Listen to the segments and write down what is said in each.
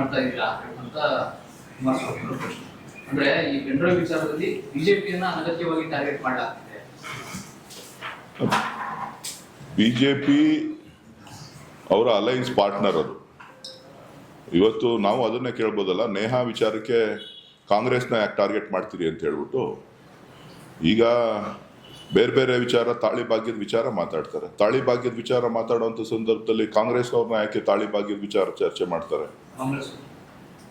ಮಾಡ್ತಾ ಇದ್ದೀರಾ ಅಂತ ಪ್ರಶ್ನೆ. ಅಂದ್ರೆ ಈ ಪೆಂಡ್ರೈವ್ ವಿಚಾರದಲ್ಲಿ ಬಿಜೆಪಿಯನ್ನ ಅನಗತ್ಯವಾಗಿ ಟಾರ್ಗೆಟ್ ಮಾಡಲಾಗ್ತಿದೆ. ಬಿಜೆಪಿ ಅವರ ಅಲೈನ್ಸ್ ಪಾರ್ಟ್ನರ್ ಅದು. ಇವತ್ತು ನಾವು ಅದನ್ನೇ ಕೇಳ್ಬೋದಲ್ಲ, ನೇಹಾ ವಿಚಾರಕ್ಕೆ ಕಾಂಗ್ರೆಸ್ನ ಯಾಕೆ ಟಾರ್ಗೆಟ್ ಮಾಡ್ತೀರಿ ಅಂತ ಹೇಳ್ಬಿಟ್ಟು, ಈಗ ಬೇರೆ ಬೇರೆ ವಿಚಾರ, ತಾಳಿ ಭಾಗ್ಯದ ವಿಚಾರ ಮಾತಾಡ್ತಾರೆ. ತಾಳಿ ಭಾಗ್ಯದ ವಿಚಾರ ಮಾತಾಡುವಂಥ ಸಂದರ್ಭದಲ್ಲಿ ಕಾಂಗ್ರೆಸ್ನವ್ರನ್ನ ಯಾಕೆ ತಾಳಿ ಭಾಗ್ಯದ ವಿಚಾರ ಚರ್ಚೆ ಮಾಡ್ತಾರೆ?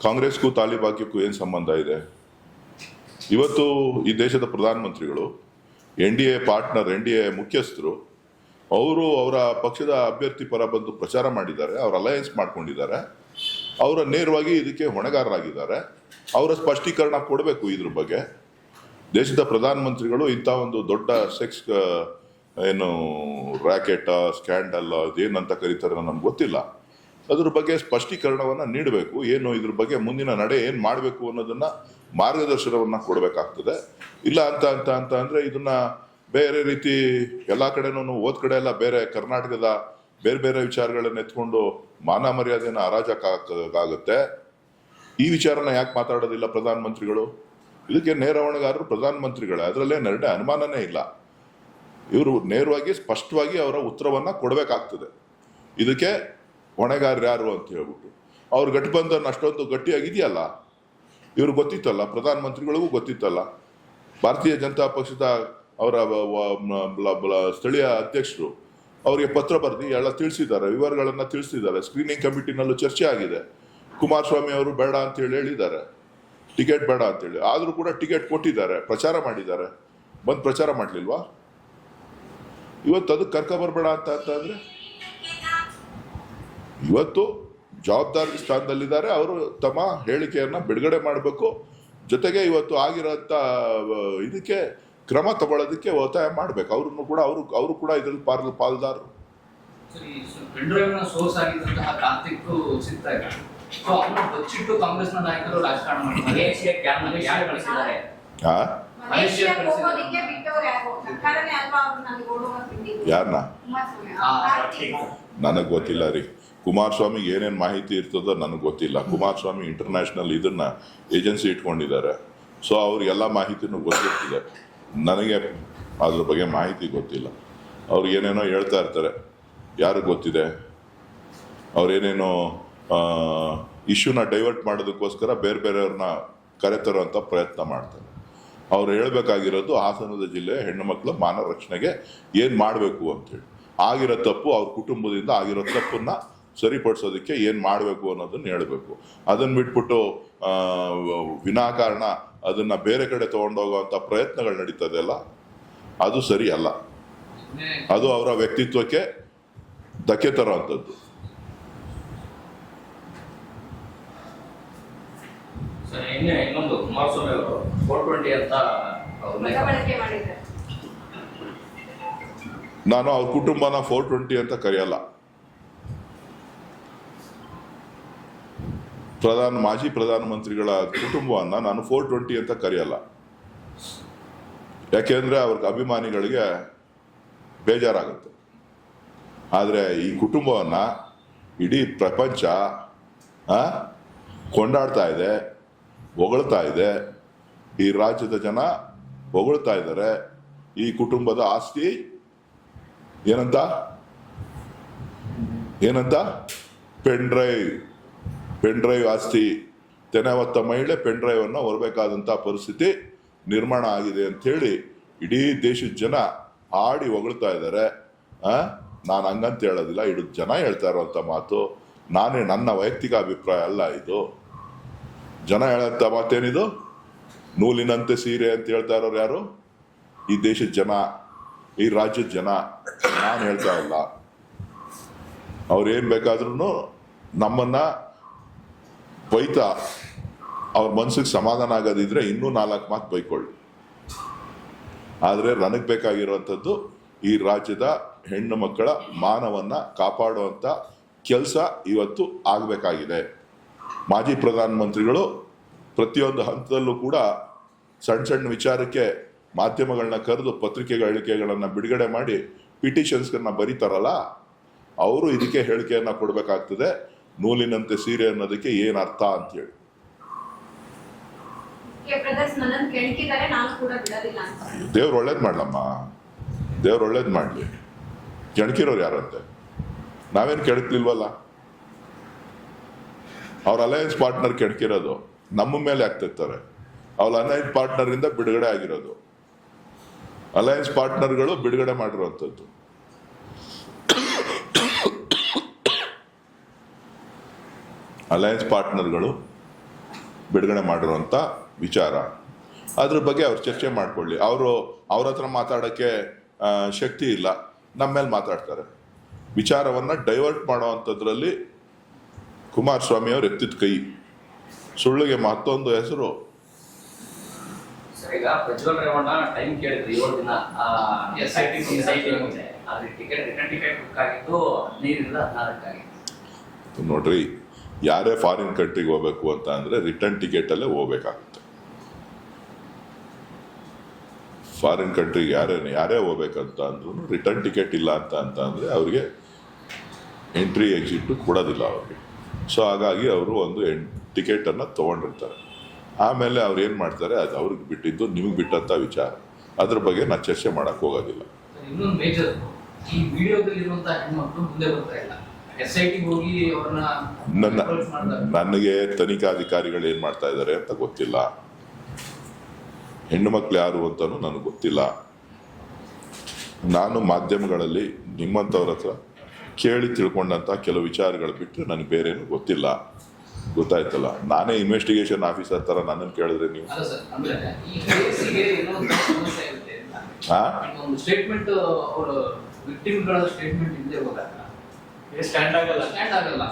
ಕಾಂಗ್ರೆಸ್ಗೂ ತಾಲಿ ಭಾಗ್ಯಕ್ಕೂ ಏನು ಸಂಬಂಧ ಇದೆ? ಇವತ್ತು ಈ ದೇಶದ ಪ್ರಧಾನಮಂತ್ರಿಗಳು, N D A partner, N D A ಮುಖ್ಯಸ್ಥರು, ಅವರು ಅವರ ಪಕ್ಷದ ಅಭ್ಯರ್ಥಿ ಪರ ಬಂದು ಪ್ರಚಾರ ಮಾಡಿದ್ದಾರೆ, ಅವರು ಅಲಯನ್ಸ್ ಮಾಡ್ಕೊಂಡಿದ್ದಾರೆ. ಅವರ ನೇರವಾಗಿ ಇದಕ್ಕೆ ಹೊಣೆಗಾರರಾಗಿದ್ದಾರೆ. ಅವರ ಸ್ಪಷ್ಟೀಕರಣ ಕೊಡಬೇಕು ಇದ್ರ ಬಗ್ಗೆ. ದೇಶದ ಪ್ರಧಾನಮಂತ್ರಿಗಳು ಇಂಥ ಒಂದು ದೊಡ್ಡ ಸೆಕ್ಸ್ ಏನು ರ್ಯಾಕೆಟ್ ಸ್ಕ್ಯಾಂಡಲ್ ಅದೇನಂತ ಕರೀತಾರೆ ನಮ್ಗೆ ಗೊತ್ತಿಲ್ಲ. ಅದ್ರ ಬಗ್ಗೆ ಸ್ಪಷ್ಟೀಕರಣವನ್ನ ನೀಡಬೇಕು. ಏನು ಇದ್ರ ಬಗ್ಗೆ ಮುಂದಿನ ನಡೆ ಏನ್ ಮಾಡಬೇಕು ಅನ್ನೋದನ್ನ ಮಾರ್ಗದರ್ಶನವನ್ನ ಕೊಡಬೇಕಾಗ್ತದೆ. ಇಲ್ಲ ಅಂತ ಅಂತ ಅಂತ ಅಂದ್ರೆ ಇದನ್ನ ಬೇರೆ ರೀತಿ ಎಲ್ಲಾ ಕಡೆನೂ ಓದ್ ಕಡೆ ಎಲ್ಲ ಬೇರೆ ಕರ್ನಾಟಕದ ಬೇರೆ ಬೇರೆ ವಿಚಾರಗಳನ್ನ ಎತ್ಕೊಂಡು ಮಾನ ಮರ್ಯಾದೆಯನ್ನು ಹರಾಜಕ್ಕಾಗುತ್ತೆ ಈ ವಿಚಾರನ ಯಾಕೆ ಮಾತಾಡೋದಿಲ್ಲ ಪ್ರಧಾನಮಂತ್ರಿಗಳು? ಇದಕ್ಕೆ ನೇರ ಹೊಣೆಗಾರರು ಪ್ರಧಾನಮಂತ್ರಿಗಳೇ. ಅದರಲ್ಲೇ ನೆರಡೆ ಅನುಮಾನನೇ ಇಲ್ಲ. ಇವರು ನೇರವಾಗಿ, ಸ್ಪಷ್ಟವಾಗಿ ಅವರ ಉತ್ತರವನ್ನ ಕೊಡಬೇಕಾಗ್ತದೆ. ಇದಕ್ಕೆ ಹೊಣೆಗಾರರು ಯಾರು ಅಂತ ಹೇಳ್ಬಿಟ್ಟು. ಅವ್ರ ಗಠಬಂಧನ್ ಅಷ್ಟೊಂದು ಗಟ್ಟಿಯಾಗಿದೆಯಲ್ಲ? ಇವ್ರು ಗೊತ್ತಿತ್ತಲ್ಲ, ಪ್ರಧಾನಮಂತ್ರಿಗಳಿಗೂ ಗೊತ್ತಿತ್ತಲ್ಲ. ಭಾರತೀಯ ಜನತಾ ಪಕ್ಷದ ಅವರ ಸ್ಥಳೀಯ ಅಧ್ಯಕ್ಷರು, ಅವರಿಗೆ ಪತ್ರ ಬರೆದು ಎಲ್ಲ ತಿಳಿಸಿದ್ದಾರೆ, ವಿವರಗಳನ್ನು ತಿಳಿಸಿದ್ದಾರೆ. ಸ್ಕ್ರೀನಿಂಗ್ ಕಮಿಟಿನಲ್ಲೂ ಚರ್ಚೆ ಆಗಿದೆ. ಕುಮಾರಸ್ವಾಮಿ ಅವರು ಬೇಡ ಅಂತ ಹೇಳಿ ಹೇಳಿದ್ದಾರೆ. ಟಿಕೆಟ್ ಬೇಡ ಅಂತೇಳಿ ಆದರೂ ಕೂಡ ಟಿಕೆಟ್ ಕೊಟ್ಟಿದ್ದಾರೆ, ಪ್ರಚಾರ ಮಾಡಿದ್ದಾರೆ. ಬಂದು ಪ್ರಚಾರ ಮಾಡ್ಲಿಲ್ವಾ? ಇವತ್ತು ಅದಕ್ಕೆ ಕರ್ಕ ಬರಬೇಡ ಅಂತ ಅಂತಂದರೆ ಇವತ್ತು ಜವಾಬ್ದಾರಿ ಸ್ಥಾನದಲ್ಲಿದ್ದಾರೆ. ಅವರು ತಮ್ಮ ಹೇಳಿಕೆಯನ್ನ ಬಿಡುಗಡೆ ಮಾಡಬೇಕು. ಜೊತೆಗೆ ಇವತ್ತು ಆಗಿರೋಂಥ ಇದಕ್ಕೆ ಕ್ರಮ ತಗೊಳ್ಳೋದಕ್ಕೆ ಒತ್ತಾಯ ಮಾಡ್ಬೇಕು. ಅವ್ರನ್ನು ಕೂಡ ಅವರು ಅವರು ಕೂಡ ಇದರಲ್ಲಿ ಪಾಲ್ ಪಾಲ್ದಾರರು. ಯಾರನ್ನ ನನಗೆ ಗೊತ್ತಿಲ್ಲ ರೀ. ಕುಮಾರಸ್ವಾಮಿಗೆ ಏನೇನು ಮಾಹಿತಿ ಇರ್ತದೋ ನನಗೆ ಗೊತ್ತಿಲ್ಲ. ಕುಮಾರಸ್ವಾಮಿ ಇಂಟರ್ನ್ಯಾಷನಲ್ ಇದನ್ನ ಏಜೆನ್ಸಿ ಇಟ್ಕೊಂಡಿದ್ದಾರೆ. ಸೊ ಅವ್ರಿಗೆಲ್ಲ ಮಾಹಿತಿನೂ ಗೊತ್ತಿರ್ತದೆ. ನನಗೆ ಅದ್ರ ಬಗ್ಗೆ ಮಾಹಿತಿ ಗೊತ್ತಿಲ್ಲ. ಅವ್ರು ಏನೇನೋ ಹೇಳ್ತಾ ಇರ್ತಾರೆ. ಯಾರಿಗೆ ಗೊತ್ತಿದೆ? ಅವ್ರೇನೇನೋ ಇಶ್ಯೂನ ಡೈವರ್ಟ್ ಮಾಡೋದಕ್ಕೋಸ್ಕರ ಬೇರೆ ಬೇರೆಯವ್ರನ್ನ ಕರೆತರುವಂಥ ಪ್ರಯತ್ನ ಮಾಡ್ತಾರೆ. ಅವ್ರು ಹೇಳಬೇಕಾಗಿರೋದು ಹಾಸನದ ಜಿಲ್ಲೆ ಹೆಣ್ಣು ಮಕ್ಕಳು ಮಾನವ ರಕ್ಷಣೆಗೆ ಏನು ಮಾಡಬೇಕು ಅಂತೇಳಿ ಆಗಿರೋ ತಪ್ಪು ಅವ್ರ ಕುಟುಂಬದಿಂದ ಆಗಿರೋ ತಪ್ಪನ್ನ ಸರಿಪಡಿಸೋದಕ್ಕೆ ಏನು ಮಾಡಬೇಕು ಅನ್ನೋದನ್ನು ಹೇಳಬೇಕು. ಅದನ್ನು ಬಿಟ್ಬಿಟ್ಟು ವಿನಾಕಾರಣ ಅದನ್ನು ಬೇರೆ ಕಡೆ ತೊಗೊಂಡೋಗೋವಂಥ ಪ್ರಯತ್ನಗಳು ನಡೀತದೆ ಅಲ್ಲ ಅದು ಸರಿ ಅಲ್ಲ ಅದು ಅವರ ವ್ಯಕ್ತಿತ್ವಕ್ಕೆ ಧಕ್ಕೆ ತರುವಂಥದ್ದು. ಸರ್ ಇನ್ನೇ ಇನ್ನೊಂದು ಕುಮಾರಸ್ವಾಮಿ ಅವರು ಫೋರ್ ಟ್ವೆಂಟಿ ಅಂತ ಉಲ್ಲೇಖ ಮತ ನಾನು ಅವ್ರ ಕುಟುಂಬನ ಫೋರ್ ಟ್ವೆಂಟಿ ಅಂತ ಕರೆಯಲ್ಲ. ಪ್ರಧಾನ, ಮಾಜಿ ಪ್ರಧಾನಮಂತ್ರಿಗಳ ಕುಟುಂಬವನ್ನು ನಾನು ಫೋರ್ ಟ್ವೆಂಟಿ ಅಂತ ಕರೆಯಲ್ಲ. ಯಾಕೆಂದರೆ ಅವ್ರಿಗೆ ಅಭಿಮಾನಿಗಳಿಗೆ ಬೇಜಾರಾಗುತ್ತೆ. ಆದರೆ ಈ ಕುಟುಂಬವನ್ನು ಇಡೀ ಪ್ರಪಂಚ ಕೊಂಡಾಡ್ತಾ ಇದೆ, ಹೊಗಳ್ತಾ ಇದೆ. ಈ ರಾಜ್ಯದ ಜನ ಹೊಗಳ್ತಾ ಇದ್ದಾರೆ. ಈ ಕುಟುಂಬದ ಆಸ್ತಿ ಏನಂತ? ಏನಂತ? Pen drive. ಪೆನ್ ಡ್ರೈವ್ ಆಸ್ತಿ ತೆನೆ ಹೊತ್ತ ಮಹಿಳೆ ಪೆನ್ ಡ್ರೈವ್ ಹೊರಬೇಕಾದಂಥ ಪರಿಸ್ಥಿತಿ ನಿರ್ಮಾಣ ಆಗಿದೆ ಅಂತ ಹೇಳಿ ಇಡೀ ದೇಶದ ಜನ ಹಾಡಿ ಹೊಗಳ್ತಾ ಇದ್ದಾರೆ. ನಾನು ಹಂಗಂತ ಹೇಳೋದಿಲ್ಲ, ಇಡೀ ಜನ ಹೇಳ್ತಾ ಇರುವಂತ ಮಾತು. ನಾನೇ ನನ್ನ ವೈಯಕ್ತಿಕ ಅಭಿಪ್ರಾಯ ಅಲ್ಲ ಇದು. ಜನ ಹೇಳಂತ ಮಾತೇನಿದು? ನೂಲಿನಂತೆ ಸೀರೆ ಅಂತ ಹೇಳ್ತಾ ಇರೋರು ಯಾರು? ಈ ದೇಶದ ಜನ, ಈ ರಾಜ್ಯದ ಜನ, ನಾನು ಹೇಳ್ತಾ ಇಲ್ಲ. ಅವ್ರೇನ್ ಬೇಕಾದ್ರೂ ನಮ್ಮನ್ನ ಬೈತಾ ಅವ್ರ ಮನ್ಸಿಗೆ ಸಮಾಧಾನ ಆಗೋದಿದ್ರೆ ಇನ್ನೂ ನಾಲ್ಕು ಮಾತು ಬೈಕೊಳ್ಳಿ. ಆದರೆ ನನಗೆ ಬೇಕಾಗಿರುವಂಥದ್ದು ಈ ರಾಜ್ಯದ ಹೆಣ್ಣು ಮಕ್ಕಳ ಮಾನವನ್ನ ಕಾಪಾಡುವಂಥ ಕೆಲಸ ಇವತ್ತು ಆಗಬೇಕಾಗಿದೆ. ಮಾಜಿ ಪ್ರಧಾನಮಂತ್ರಿಗಳು ಪ್ರತಿಯೊಂದು ಹಂತದಲ್ಲೂ ಕೂಡ ಸಣ್ಣ ಸಣ್ಣ ವಿಚಾರಕ್ಕೆ ಮಾಧ್ಯಮಗಳನ್ನ ಕರೆದು ಪತ್ರಿಕೆ ಹೇಳಿಕೆಗಳನ್ನ ಬಿಡುಗಡೆ ಮಾಡಿ ಪಿಟಿಷನ್ಸ್ಗಳನ್ನ ಬರೀತಾರಲ್ಲ, ಅವರು ಇದಕ್ಕೆ ಹೇಳಿಕೆಯನ್ನು ಕೊಡಬೇಕಾಗ್ತದೆ. ನೂಲಿನಂತೆ ಸೀರೆ ಅನ್ನೋದಕ್ಕೆ ಏನು ಅರ್ಥ ಅಂತೇಳಿ. ಅಂತ. ದೇವ್ರು ಒಳ್ಳೇದು ಮಾಡ್ಲಮ್ಮ. ದೇವ್ರು ಒಳ್ಳೇದು ಮಾಡಲಿ. ಕೆಣಕಿರೋರು ಯಾರಂತೆ? ನಾವೇನು ಕೆಣಕ್ಲಿಲ್ವಲ್ಲ? ಅವ್ರ ಅಲಯನ್ಸ್ ಪಾರ್ಟ್ನರ್ ಕೆಣಕಿರೋದು ನಮ್ಮ ಮೇಲೆ ಆಗ್ತಿರ್ತಾರೆ. ಅವ್ರ ಅಲಯನ್ಸ್ ಪಾರ್ಟ್ನರಿಂದ ಬಿಡುಗಡೆ ಆಗಿರೋದು. ಅಲಯನ್ಸ್ ಪಾರ್ಟ್ನರ್ಗಳು ಬಿಡುಗಡೆ ಮಾಡಿರುವಂಥದ್ದು. ಅಲಯನ್ಸ್ ಪಾರ್ಟ್ನರ್ಗಳು ಬಿಡುಗಡೆ ಮಾಡಿರುವಂಥ ವಿಚಾರ. ಅದ್ರ ಬಗ್ಗೆ ಅವ್ರು ಚರ್ಚೆ ಮಾಡಿಕೊಳ್ಳಿ. ಅವರು ಅವ್ರ ಹತ್ರ ಮಾತಾಡೋಕ್ಕೆ ಶಕ್ತಿ ಇಲ್ಲ. ನಮ್ಮ ಮೇಲೆ ಮಾತಾಡ್ತಾರೆ. ವಿಚಾರವನ್ನು ಡೈವರ್ಟ್ ಮಾಡೋವಂಥದ್ರಲ್ಲಿ ಕುಮಾರಸ್ವಾಮಿ ಅವ್ರು ಎತ್ತಿದ ಕೈ. ಸುಳ್ಳಿಗೆ ಮತ್ತೊಂದು ಹೆಸರು. ಸರ್ ಈಗ ಪ್ರಜ್ವಲ್ ರೇವಣ್ಣ ಟೈಮ್ ಕೇಳಿದ್ರು ಏಳು ದಿನ. S I T S I T ಮುಂಚೆ ಆದ್ರೆ ಟಿಕೆಟ್ ರಿಟರ್ನ್ ಟಿಕೆಟ್ ಬುಕ್ ಆಗಿದ್ದು ಹದಿನೈದರಿಂದ ಹದಿನಾಲ್ಕಾಗಿತ್ತು ನೋಡ್ರಿ ಯಾರೇ ಫಾರಿನ್ ಕಂಟ್ರಿಗೆ ಹೋಗ್ಬೇಕು ಅಂತ ಅಂದರೆ ರಿಟರ್ನ್ ಟಿಕೆಟ್ ಅಲ್ಲೇ ಹೋಗ್ಬೇಕಾಗುತ್ತೆ. ಫಾರಿನ್ ಕಂಟ್ರಿಗೆ ಯಾರೇ ಯಾರೇ ಹೋಗ್ಬೇಕಂತ ಅಂದ್ರೂ ರಿಟರ್ನ್ ಟಿಕೆಟ್ ಇಲ್ಲ ಅಂತ ಅಂತ ಅಂದರೆ ಅವರಿಗೆ ಎಂಟ್ರಿ ಎಕ್ಸಿಟ್ ಕೊಡೋದಿಲ್ಲ ಅವ್ರಿಗೆ. ಸೊ ಹಾಗಾಗಿ ಅವರು ಒಂದು ಎನ್ ಟಿಕೆಟನ್ನು ತೊಗೊಂಡಿರ್ತಾರೆ. ಆಮೇಲೆ ಅವ್ರು ಏನು ಮಾಡ್ತಾರೆ? ಅದು ಅವ್ರಿಗೆ ಬಿಟ್ಟಿದ್ದು ನಿಮಗೆ ಬಿಟ್ಟಂಥ ವಿಚಾರ. ಅದ್ರ ಬಗ್ಗೆ ನಾನು ಚರ್ಚೆ ಮಾಡೋಕ್ಕೆ ಹೋಗೋದಿಲ್ಲ. ಈ ವಿಡಿಯೋದಲ್ಲಿ ಇರುವಂತಹ ಹೆಣ್ಮಕ್ಳು ಮುಂದೆ ಬರ್ತಾ ಇಲ್ಲ. ನನ್ನ ನನಗೆ ತನಿಖಾಧಿಕಾರಿಗಳು ಏನು ಮಾಡ್ತಾ ಇದ್ದಾರೆ ಅಂತ ಗೊತ್ತಿಲ್ಲ. ಹೆಣ್ಣು ಮಕ್ಳು ಯಾರು ಅಂತಾನೂ ನನಗೆ ಗೊತ್ತಿಲ್ಲ. ನಾನು ಮಾಧ್ಯಮಗಳಲ್ಲಿ ನಿಮ್ಮಂಥವ್ರ ಹತ್ರ ಕೇಳಿ ತಿಳ್ಕೊಂಡಂಥ ಕೆಲವು ವಿಚಾರಗಳು ಬಿಟ್ಟರೆ ನನಗೆ ಬೇರೇನು ಗೊತ್ತಿಲ್ಲ. ಗೊತ್ತಾಯ್ತಲ್ಲ? ನಾನೇ ಇನ್ವೆಸ್ಟಿಗೇಷನ್ ಆಫೀಸರ್ ತರ ನನ್ನನ್ನು ಕೇಳಿದ್ರೆ ನೀವು? ಸ್ಟೇಟ್ಮೆಂಟ್ ಸ್ಟ್ಯಾಂಡ್ ಆಗಲ್ಲ. ಸ್ಟ್ಯಾಂಡ್ ಆಗಲ್ಲ.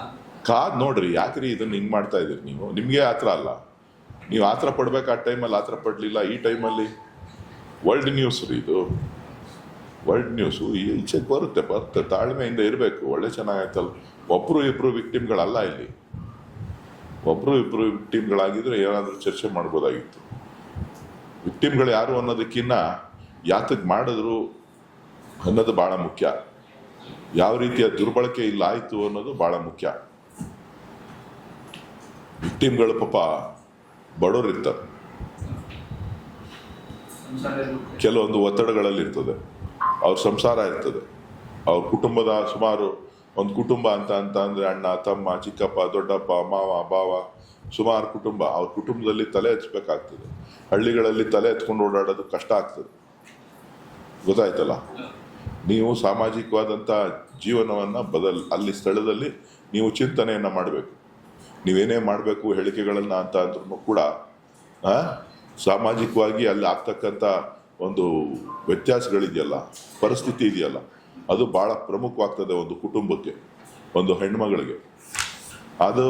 ಕಾದ್ ನೋಡ್ರಿ ಯಾಕ್ರಿ ಇದನ್ನ ಹಿಂಗ್ ಮಾಡ್ತಾ ಇದೀರಿ ನೀವು? ನಿಮ್ಗೆ ಆತರ ಅಲ್ಲ. ನೀವು ಆತರ ಪಡ್ಬೇಕು ಆ ಟೈಮಲ್ಲಿ ಆತರ ಪಡ್ಲಿಲ್ಲ ಈ ಟೈಮಲ್ಲಿ. ವರ್ಲ್ಡ್ ನ್ಯೂಸ್ ರೀ ಇದು. ವರ್ಲ್ಡ್ ನ್ಯೂಸು ಈಚೆಗೆ ಬರುತ್ತೆ ಬರುತ್ತೆ. ತಾಳ್ಮೆಯಿಂದ ಇರಬೇಕು. ಒಳ್ಳೆ ಚೆನ್ನಾಗಾಯ್ತಲ್ಲ ಒಬ್ರು ಇಬ್ರು ವಿಕ್ಟಿಮ್ಗಳಲ್ಲ ಇಲ್ಲಿ. ಒಬ್ರು ಇಬ್ರು ವಿಕ್ಟಿಮ್ಗಳಾಗಿದ್ರೆ ಏನಾದರೂ ಚರ್ಚೆ ಮಾಡ್ಬೋದಾಗಿತ್ತು. ವಿಕ್ಟಿಮ್ಗಳು ಯಾರು ಅನ್ನೋದಕ್ಕಿನ್ನ ಯಾತಕ್ಕೆ ಮಾಡಿದ್ರು ಅನ್ನೋದು ಭಾಳ ಮುಖ್ಯ. ಯಾವ ರೀತಿಯ ದುರ್ಬಳಕೆ ಇಲ್ಲ ಆಯ್ತು ಅನ್ನೋದು ಬಹಳ ಮುಖ್ಯ. ವಿಕ್ಟಿಮ್ಗಳು ಪಾಪ ಬಡವರು ಇರ್ತಾರೆ. ಕೆಲವೊಂದು ಒತ್ತಡಗಳಲ್ಲಿ ಇರ್ತದೆ. ಅವ್ರ ಸಂಸಾರ ಇರ್ತದೆ. ಅವ್ರ ಕುಟುಂಬದ ಸುಮಾರು ಒಂದು ಕುಟುಂಬ ಅಂತ ಅಂತ ಅಂದ್ರೆ ಅಣ್ಣ, ತಮ್ಮ, ಚಿಕ್ಕಪ್ಪ, ದೊಡ್ಡಪ್ಪ, ಮಾವ, ಬಾವ ಸುಮಾರು ಕುಟುಂಬ. ಅವ್ರ ಕುಟುಂಬದಲ್ಲಿ ತಲೆ ಹಚ್ಚಬೇಕಾಗ್ತದೆ ಹಳ್ಳಿಗಳಲ್ಲಿ ತಲೆ ಎತ್ಕೊಂಡು ಓಡಾಡೋದು ಕಷ್ಟ ಆಗ್ತದೆ. ಗೊತ್ತಾಯ್ತಲ್ಲ? ನೀವು ಸಾಮಾಜಿಕವಾದಂಥ ಜೀವನವನ್ನು ಬದಲ್, ಅಲ್ಲಿ ಸ್ಥಳದಲ್ಲಿ ನೀವು ಚಿಂತನೆಯನ್ನು ಮಾಡಬೇಕು. ನೀವೇನೇ ಮಾಡಬೇಕು ಹೇಳಿಕೆಗಳನ್ನು ಅಂತ ಅಂದ್ರೂ ಕೂಡ ಸಾಮಾಜಿಕವಾಗಿ ಅಲ್ಲಿ ಆಗ್ತಕ್ಕಂಥ ಒಂದು ವ್ಯತ್ಯಾಸಗಳಿದೆಯಲ್ಲ, ಪರಿಸ್ಥಿತಿ ಇದೆಯಲ್ಲ, ಅದು ಭಾಳ ಪ್ರಮುಖವಾಗ್ತದೆ ಒಂದು ಕುಟುಂಬಕ್ಕೆ, ಒಂದು ಹೆಣ್ಮಗಳಿಗೆ. ಅದು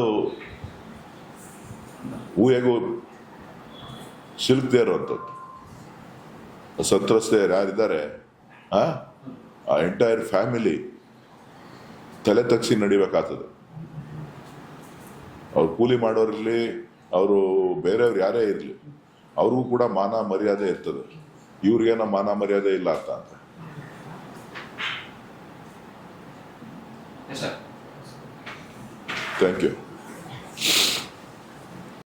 ಊಹೆಗೂ ಸಿಲುಕದೇ ಇರುವಂಥದ್ದು ಸಂತ್ರಸ್ತೆಯರು ಯಾರಿದ್ದಾರೆ ಆ ಎಂಟೈರ್ ಫ್ಯಾಮಿಲಿ ತಲೆ ತಗ್ಸಿ ನಡಿಬೇಕಾಗ್ತದೆ. ಅವ್ರು ಕೂಲಿ ಮಾಡೋರಿರಲಿ ಅವರು ಬೇರೆಯವ್ರು ಯಾರೇ ಇರಲಿ ಅವ್ರಿಗೂ ಕೂಡ ಮಾನ ಮರ್ಯಾದೆ ಇರ್ತದೆ. ಇವ್ರಿಗೇನೋ ಮಾನ ಮರ್ಯಾದೆ ಇಲ್ಲ ಅಂತ ಅಂದ್ರೆ. Thank you